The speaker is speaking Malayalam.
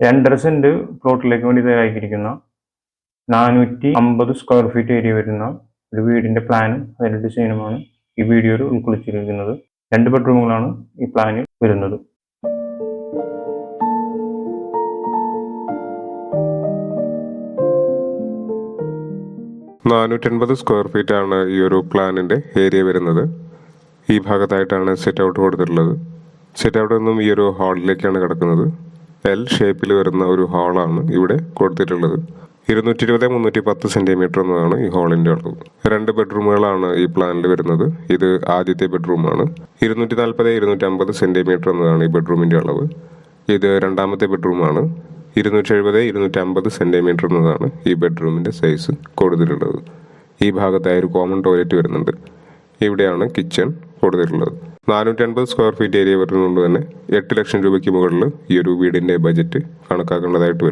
രണ്ടര സെന്റ് പ്ലോട്ടിലേക്ക് വേണ്ടി തയ്യാറാക്കിയിരിക്കുന്ന നാനൂറ്റി അമ്പത് സ്ക്വയർ ഫീറ്റ് ഏരിയ വരുന്ന ഒരു വീടിന്റെ പ്ലാനും അതിന്റെ ഡിസൈനുമാണ് ഈ വീഡിയോയിൽ ഉൾക്കൊള്ളിച്ചിരിക്കുന്നത്. രണ്ട് ബെഡ്റൂമുകളാണ് ഈ പ്ലാനിൽ വരുന്നത്. നാനൂറ്റൻപത് സ്ക്വയർ ഫീറ്റ് ആണ് ഈ ഒരു പ്ലാനിന്റെ ഏരിയ വരുന്നത്. ഈ ഭാഗത്തായിട്ടാണ് സെറ്റ് ഔട്ട് കൊടുത്തിട്ടുള്ളത്. സെറ്റ് ഔട്ട് നിന്നും ഈ ഒരു ഹാളിലേക്കാണ് കിടക്കുന്നത്. എൽ ഷേപ്പിൽ വരുന്ന ഒരു ഹാളാണ് ഇവിടെ കൊടുത്തിട്ടുള്ളത്. ഇരുന്നൂറ്റി ഇരുപത് മുന്നൂറ്റി പത്ത് സെന്റിമീറ്റർ എന്നതാണ് ഈ ഹാളിന്റെ അളവ്. രണ്ട് ബെഡ്റൂമുകളാണ് ഈ പ്ലാനിൽ വരുന്നത്. ഇത് ആദ്യത്തെ ബെഡ്റൂമാണ് ഇരുന്നൂറ്റി നാൽപ്പത് ഇരുന്നൂറ്റി അമ്പത് സെന്റിമീറ്റർ എന്നതാണ് ഈ ബെഡ്റൂമിന്റെ അളവ്. ഇത് രണ്ടാമത്തെ ബെഡ്റൂമാണ് ഇരുന്നൂറ്റി എഴുപത് ഇരുന്നൂറ്റി അമ്പത് സെന്റിമീറ്റർ എന്നതാണ് ഈ ബെഡ്റൂമിന്റെ സൈസ് കൊടുത്തിട്ടുള്ളത്. ഈ ഭാഗത്തായി ഒരു കോമൺ ടോയ്ലറ്റ് വരുന്നുണ്ട്. ഇവിടെയാണ് കിച്ചൺ കൊടുത്തിട്ടുള്ളത്. നാനൂറ്റി അൻപത് സ്ക്വയർ ഫീറ്റ് ഏരിയ വരുന്നതുകൊണ്ട് തന്നെ എട്ട് ലക്ഷം രൂപയ്ക്ക് മുകളിൽ ഈ ഒരു വീടിന്റെ ബജറ്റ് കണക്കാക്കേണ്ടതായിട്ട് വരും.